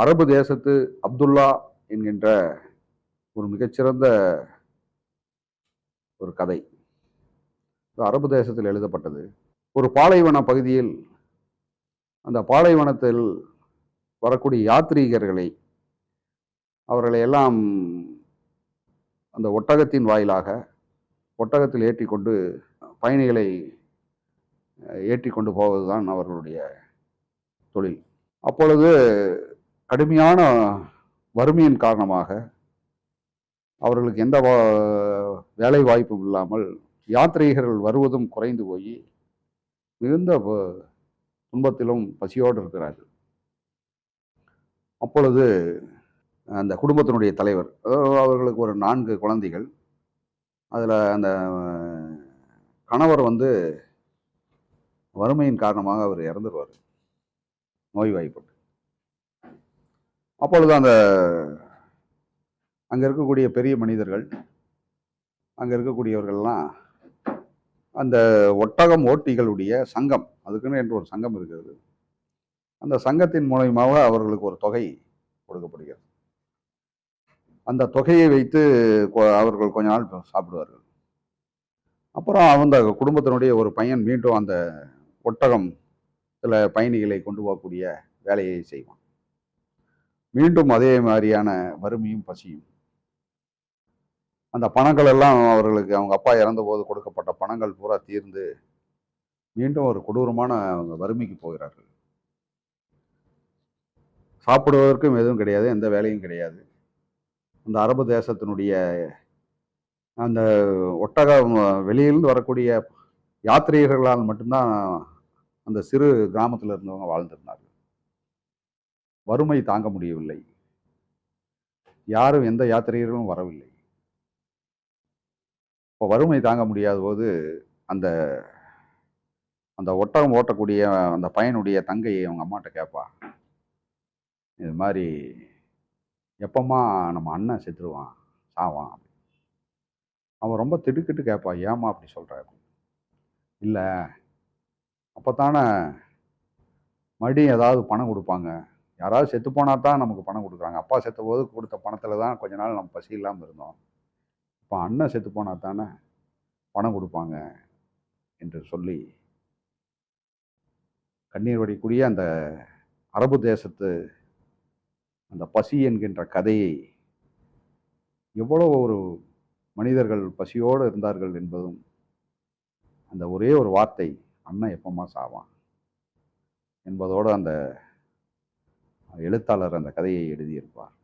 அரபு தேசத்து அப்துல்லா என்கின்ற ஒரு மிகச்சிறந்த ஒரு கதை. அரபு தேசத்தில் எழுதப்பட்டது. ஒரு பாலைவன பகுதியில் அந்த பாலைவனத்தில் வரக்கூடிய யாத்ரீகர்களை அவர்களை எல்லாம் அந்த ஒட்டகத்தின் வாயிலாக ஒட்டகத்தில் ஏற்றி கொண்டு பயணிகளை ஏற்றி கொண்டு போவதுதான் அவர்களுடைய தொழில். அப்பொழுது கடுமையான வறுமையின் காரணமாக அவர்களுக்கு எந்த வா- வேலை வாய்ப்பும் இல்லாமல் யாத்ரீகர்கள் வருவதும் குறைந்து போய் மிகுந்த துன்பத்திலும் பசியோடு இருக்கிறார்கள். அப்பொழுது அந்த குடும்பத்தினுடைய தலைவர் அதாவது அவர்களுக்கு ஒரு நான்கு குழந்தைகள். அதில் அந்த கணவர் வந்து வறுமையின் காரணமாக அவர் இறந்துருவார். நோய்வாய்ப்பட்டு. அப்பொழுது அந்த அங்கே இருக்கக்கூடிய பெரிய மனிதர்கள் அங்கே இருக்கக்கூடியவர்கள்லாம் அந்த ஒட்டகம் ஓட்டிகளுடைய சங்கம் அதுக்குன்னு என்று ஒரு சங்கம் இருக்கிறது. அந்த சங்கத்தின் மூலயமாக அவர்களுக்கு ஒரு தொகை கொடுக்கப்படுகிறது. அந்த தொகையை வைத்து கொ- அவர்கள் கொஞ்ச நாள் சாப்பிடுவார்கள். அப்புறம் அந்த குடும்பத்தினுடைய ஒரு பையன் மீண்டும் அந்த ஒட்டகம் சில பயணிகளை கொண்டு போகக்கூடிய வேலையை செய்வான். மீண்டும் அதே மாதிரியான வறுமையும் பசியும். அந்த பணங்கள் எல்லாம் அவர்களுக்கு அவங்க அப்பா இறந்தபோது கொடுக்கப்பட்ட பணங்கள் பூரா தீர்ந்து மீண்டும் ஒரு கொடூரமான அவங்க வறுமைக்கு போகிறார்கள். சாப்பிடுவதற்கும் எதுவும் கிடையாது எந்த வேலையும் கிடையாது. அந்த அரபு தேசத்தினுடைய அந்த ஒட்டக வெளியிலிருந்து வரக்கூடிய யாத்திரிகர்களால் மட்டும்தான் அந்த சிறு கிராமத்தில் இருந்தவங்க வாழ்ந்திருந்தார்கள். வறுமை தாங்க முடியவில்லை. யாரும் எந்த யாத்திரையர்களும் வரவில்லை. இப்போ வறுமை தாங்க முடியாத போது அந்த அந்த ஒட்டகம் ஓட்டக்கூடிய அந்த பையனுடைய தங்கையை அவங்க அம்மாட்ட கேட்பா. இது மாதிரி எப்பமா நம்ம அண்ணன் செத்துருவான் சாவான் அவன் ரொம்ப திடுக்கிட்டு கேட்பா ஏம்மா அப்படி சொல்கிற இல்லை அப்போ தானே மறுபடியும் ஏதாவது பணம் கொடுப்பாங்க. யாராவது செத்து போனால் தான் நமக்கு பணம் கொடுக்குறாங்க. அப்பா செத்த போது கொடுத்த பணத்தில் தான் கொஞ்ச நாள் நம்ம பசி இல்லாமல் இருந்தோம். இப்போ அண்ணன் செத்து போனால் தானே பணம் கொடுப்பாங்க என்று சொல்லி கண்ணீர் வடிக்கூடிய அந்த அரபு தேசத்து அந்த பசி என்கின்ற கதையை எவ்வளோ ஒரு மனிதர்கள் பசியோடு இருந்தார்கள் என்பதும் அந்த ஒரே ஒரு வார்த்தை அண்ணன் எப்பமா சாவான்? என்பதோடு அந்த எழுத்தாளர் அந்த கதையை எழுதியிருப்பார்.